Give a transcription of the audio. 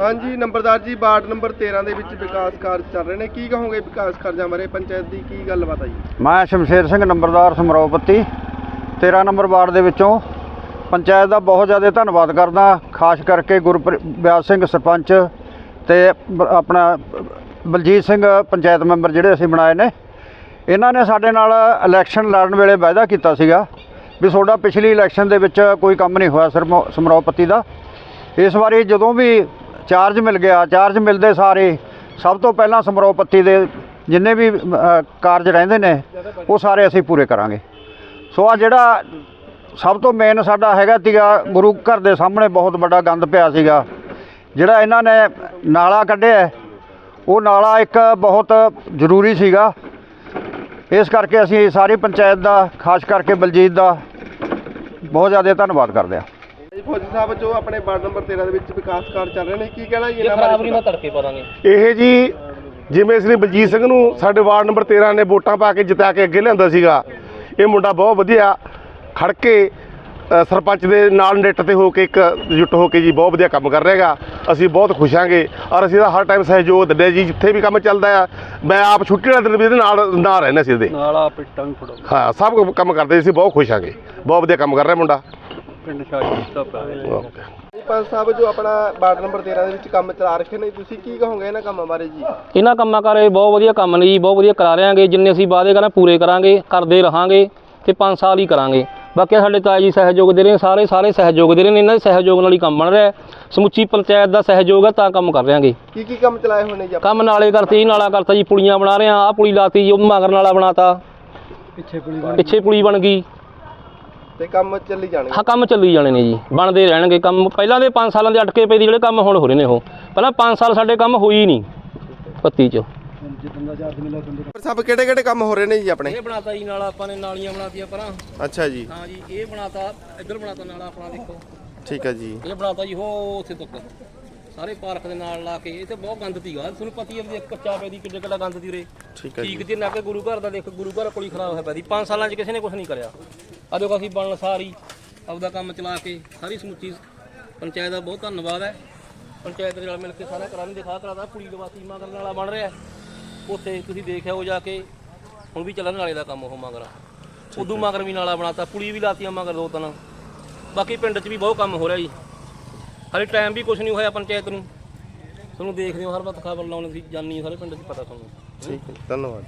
ਹਾਂਜੀ, ਨੰਬਰਦਾਰ ਜੀ, ਵਾਰਡ ਨੰਬਰ 13 ਦੇ ਵਿੱਚ ਵਿਕਾਸ ਕਾਰਜ ਚੱਲ ਰਹੇ ਨੇ। ਕੀ ਕਹੋਗੇ ਵਿਕਾਸ ਕਾਰਜਾਂ ਬਾਰੇ ਪੰਚਾਇਤ ਦੀ? ਕੀ ਗੱਲਬਾਤ ਆ ਜੀ? ਮੈਂ ਸ਼ਮਸ਼ੇਰ ਸਿੰਘ, ਨੰਬਰਦਾਰ ਸਮਰੋਪਤੀ 13 ਨੰਬਰ ਵਾਰਡ ਦੇ ਵਿੱਚੋਂ ਪੰਚਾਇਤ ਦਾ ਬਹੁਤ ਜ਼ਿਆਦਾ ਧੰਨਵਾਦ ਕਰਦਾ। ਖਾਸ ਕਰਕੇ ਗੁਰਪ੍ਰਿਆਸ ਸਿੰਘ ਸਰਪੰਚ ਤੇ ਆਪਣਾ ਬਲਜੀਤ ਸਿੰਘ ਪੰਚਾਇਤ ਮੈਂਬਰ ਜਿਹੜੇ ਅਸੀਂ ਬਣਾਏ ਨੇ। ਇਹਨਾਂ ਨੇ ਸਾਡੇ ਨਾਲ ਇਲੈਕਸ਼ਨ ਲੜਨ ਵੇਲੇ ਵਾਅਦਾ ਕੀਤਾ ਸੀਗਾ ਵੀ ਤੁਹਾਡਾ ਪਿਛਲੀ ਇਲੈਕਸ਼ਨ ਦੇ ਵਿੱਚ ਕੋਈ ਕੰਮ ਨਹੀਂ ਹੋਇਆ ਸਰਮੋ- ਸਮਰੋਪਤੀ ਦਾ। ਇਸ ਵਾਰੀ ਜਦੋਂ ਵੀ ਚਾਰਜ ਮਿਲ ਗਿਆ, ਚਾਰਜ ਮਿਲਦੇ ਸਾਰੇ। ਸਭ ਤੋਂ ਪਹਿਲਾਂ ਸਮਰੋਪਤੀ ਦੇ ਜਿੰਨੇ ਵੀ ਕਾਰਜ ਰਹਿੰਦੇ ਨੇ, ਉਹ ਸਾਰੇ ਅਸੀਂ ਪੂਰੇ ਕਰਾਂਗੇ। ਸੋ ਆ ਜਿਹੜਾ ਸਭ ਤੋਂ ਮੇਨ ਸਾਡਾ ਹੈਗਾ ਤੀਗਾ ਗੁਰੂ ਘਰ ਦੇ ਸਾਹਮਣੇ ਬਹੁਤ ਵੱਡਾ ਗੰਦ ਪਿਆ ਸੀਗਾ। ਜਿਹੜਾ ਇਹਨਾਂ ਨੇ ਨਾਲਾ ਕੱਢਿਆ, ਉਹ ਨਾਲਾ ਇੱਕ ਬਹੁਤ ਜ਼ਰੂਰੀ ਸੀਗਾ। ਇਸ ਕਰਕੇ ਅਸੀਂ ਸਾਰੀ ਪੰਚਾਇਤ ਦਾ, ਖਾਸ ਕਰਕੇ ਬਲਜੀਤ ਦਾ, ਬਹੁਤ ਜ਼ਿਆਦਾ ਧੰਨਵਾਦ ਕਰਦੇ ਹਾਂ। ਫੌਜੀ ਸਾਹਿਬ ਜੋ ਆਪਣੇ ਵਾਰਡ ਨੰਬਰ 13 ਦੇ ਵਿੱਚ ਵਿਕਾਸ ਕਾਰਜ ਚੱਲ ਰਹੇ ਨੇ ਕੀ ਕਹਿਣਾ ਜੀ ਇਹ ਇਹਨਾਂ ਖਰਾਬ ਨਹੀਂ ਬਾਰੇ ਮੈਂ ਤੜਕੇ ਪਾਵਾਂਗੇ। ਇਹ ਜੀ ਜਿਵੇਂ ਇਸ ਨੇ ਬਲਜੀਤ ਸਿੰਘ ਨੂੰ ਸਾਡੇ ਵਾਰਡ ਨੰਬਰ 13 ਨੇ ਵੋਟਾਂ ਪਾ ਕੇ ਜਿਤਾ ਕੇ ਅੱਗੇ ਲਿਆਂਦਾ ਸੀਗਾ ਇਹ ਮੁੰਡਾ ਬਹੁਤ ਵਧੀਆ ਖੜ ਕੇ ਸਰਪੰਚ ਦੇ ਨਾਲ ਨੈੱਟ ਤੇ ਹੋ ਕੇ ਇੱਕ ਜੁੱਟ ਹੋ ਕੇ ਜੀ ਬਹੁਤ ਵਧੀਆ ਕੰਮ ਕਰ ਰਿਹਾਗਾ। ਅਸੀਂ ਬਹੁਤ ਖੁਸ਼ ਹਾਂਗੇ ਔਰ ਅਸੀਂ ਇਹਦਾ ਹਰ ਟਾਈਮ ਸਹਿਯੋਗ ਦਿੰਦੇ ਜੀ ਜਿੱਥੇ ਵੀ ਕੰਮ ਚੱਲਦਾ ਆ ਮੈਂ ਆਪ ਛੁੱਟੀ ਵਾਲੇ ਦਿਨ ਵੀ ਇਹਦੇ ਨਾਲ ਨਾ ਰਹਿਣਾ ਸੀ ਇਹਦੇ। ਨਾਲਾ ਪਿੱਟਾਂ ਵੀ ਫੜੋ ਹਾਂ ਸਭ ਕੰਮ ਕਰਦੇ ਸੀ ਬਹੁਤ ਖੁਸ਼ ਹਾਂਗੇ। ਬਹੁਤ ਵਧੀਆ ਕੰਮ ਕਰ ਰਿਹਾ ਮੁੰਡਾ। ਪਿੰਡ ਛਾੜੀ ਦਿੱਤਾ ਪਿਆ ਓਕੇ। ਜੀ ਪੰਚ ਸਾਹਿਬ ਜੋ ਆਪਣਾ ਵਾਰਡ ਨੰਬਰ 13 ਦੇ ਵਿੱਚ ਕੰਮ ਚਲਾ ਰੱਖੇ ਨੇ ਤੁਸੀਂ ਕੀ ਕਹੋਗੇ ਇਹਨਾਂ ਕੰਮਾਂ ਬਾਰੇ ਜੀ? ਇਹਨਾਂ ਕੰਮਾਂ ਕਾਰੇ ਬਹੁਤ ਵਧੀਆ ਕੰਮ ਨੇ ਜੀ ਬਹੁਤ ਵਧੀਆ ਕਰਾ ਰਿਆਂਗੇ ਜਿੰਨੇ ਅਸੀਂ ਵਾਅਦੇ ਕਰਾਂ ਪੂਰੇ ਕਰਾਂਗੇ ਕਰਦੇ ਰਹਾਂਗੇ ਤੇ 5 ਸਾਲ ਹੀ ਕਰਾਂਗੇ। ਬਾਕੀ ਸਾਡੇ ਤਾਏ ਜੀ ਸਹਿਯੋਗ ਦੇ ਰਹੇ ਸਾਰੇ ਸਾਰੇ ਸਹਿਯੋਗ ਦੇ ਰਹੇ ਨੇ ਇਹਨਾਂ ਦੇ ਸਹਿਯੋਗ ਨਾਲ ਹੀ ਕੰਮ ਬਣ ਰਿਹਾ ਹੈ। ਸਮੁੱਚੀ ਪੰਚਾਇਤ ਦਾ ਸਹਿਯੋਗ ਹੈ ਤਾਂ ਕੰਮ ਕਰ ਰਿਆਂਗੇ ਕੀ ਕੀ ਕੰਮ ਚਲਾਏ ਨੇ ਜੀ? ਕੰਮ ਨਾਲੇ ਕਰਤੇ ਜੀ ਨਾਲਾ ਕਰਤਾ ਜੀ ਪੁਲੀਆਂ ਬਣਾ ਰਹੇ ਆ ਆਹ ਪੁਲੀ ਲਾਤੀ ਜੀ ਉਹ ਮਗਰ ਨਾਲਾ ਬਣਾਤਾ। ਪਿੱਛੇ ਪੁਲੀ ਬਣ ਗਈ। ਤੇ ਕੰਮ ਚੱਲੀ ਜਾਣਗੇ। ਹਾਂ ਕੰਮ ਚੱਲੀ ਜਾਣੇ ਨੇ ਜੀ ਬਣਦੇ ਰਹਿਣਗੇ ਕੰਮ। ਪਹਿਲਾਂ ਦੇ 5 ਸਾਲਾਂ ਦੇ ਅਟਕੇ ਪਏ ਦੀ ਜਿਹੜੇ ਕੰਮ ਹੁਣ ਹੋ ਰਹੇ ਨੇ ਉਹ। ਪਹਿਲਾਂ 5 ਸਾਲ ਸਾਡੇ ਕੰਮ ਹੋਈ ਨਹੀਂ ਪੱਤੀ 'ਚ। ਪਰ ਸਾਹਿਬ ਕਿਹੜੇ ਕਿਹੜੇ ਕੰਮ ਹੋ ਰਹੇ ਨੇ ਜੀ ਆਪਣੇ? ਇਹ ਬਣਾਤਾ ਜੀ ਨਾਲਾ ਆਪਾਂ ਨੇ ਨਾਲੀਆਂ ਬਣਾਤੀਆਂ ਪਰਾਂ। ਅੱਛਾ ਜੀ। ਹਾਂ ਜੀ ਇਹ ਬਣਾਤਾ ਇੱਧਰ ਬਣਾਤਾ ਨਾਲਾ ਆਪਣਾ ਦੇਖੋ। ਠੀਕ ਹੈ ਜੀ। ਇਹ ਬਣਾਤਾ ਜੀ ਹੋ ਉੱਥੇ ਤੱਕ। ਸਾਰੇ ਪਾਰਕ ਦੇ ਨਾਲ ਲਾ ਕੇ ਇਹ ਤੇ ਬਹੁਤ ਗੰਦ ਤੀਗਾ ਤੁਹਾਨੂੰ ਪਤੀ ਹੈ ਵੀ ਇੱਕ ਕੱਚਾ ਪੈ ਦੀ ਕਿੱਡੇ ਕਿੱਡਾ ਗੰਦ ਤੀ ਉਰੇ। ਠੀਕ ਹੈ ਜੀ। ਠੀਕ ਜੇ ਨਾ ਕਿ ਗੁਰੂ ਘਰ ਦਾ ਦੇਖ ਗੁਰੂ ਘਰ ਕੋਲੀ ਖਰਾਬ ਹੋਇਆ ਪਿਆ 5 ਸਾਲਾਂ 'ਚ ਕਿਸੇ ਨੇ ਕੁਝ ਨਹੀਂ ਕਰਿਆ। ਦੇਖੋ ਅਸੀਂ ਬਣਨ ਸਾਰੀ ਆਪਦਾ ਕੰਮ ਚਲਾ ਕੇ ਸਾਰੀ ਸਮੁੱਚੀ ਪੰਚਾਇਤ ਦਾ ਬਹੁਤ ਧੰਨਵਾਦ ਹੈ। ਪੰਚਾਇਤ ਦੇ ਨਾਲ ਮਿਲ ਕੇ ਸਾਰਾ ਕਰਾਂ ਦਿਖਾ ਕਰਾਦਾ ਕੁੜੀ ਲਵਾਤੀ ਮਗਰ ਨਾਲਾ ਬਣ ਰਿਹਾ। ਉੱਥੇ ਤੁਸੀਂ ਦੇਖਿਆ ਉਹ ਜਾ ਕੇ ਹੁਣ ਵੀ ਚੱਲਣ ਵਾਲੇ ਦਾ ਕੰਮ ਉਹ ਮਗਰ। ਉਦੋਂ ਮਗਰ ਵੀ ਨਾਲਾ ਬਣਾਤਾ ਪੁਲੀ ਵੀ ਲਾਤੀਆਂ ਮਗਰ ਦੋ ਤਿੰਨ। ਬਾਕੀ ਪਿੰਡ 'ਚ ਵੀ ਬਹੁਤ ਕੰਮ ਹੋ ਰਿਹਾ ਜੀ। ਹਾਲੇ ਟਾਈਮ ਵੀ ਕੁਝ ਨਹੀਂ ਹੋਇਆ ਪੰਚਾਇਤ ਨੂੰ। ਤੁਹਾਨੂੰ ਦੇਖਦੇ ਹੋ ਹਰ ਵਕਤ ਖਬਰ ਲਾਉਣ ਦੀ ਜਾਨੀ ਸਾਰੇ ਪਿੰਡ 'ਚ ਪਤਾ ਤੁਹਾਨੂੰ। ਠੀਕ ਹੈ ਧੰਨਵਾਦ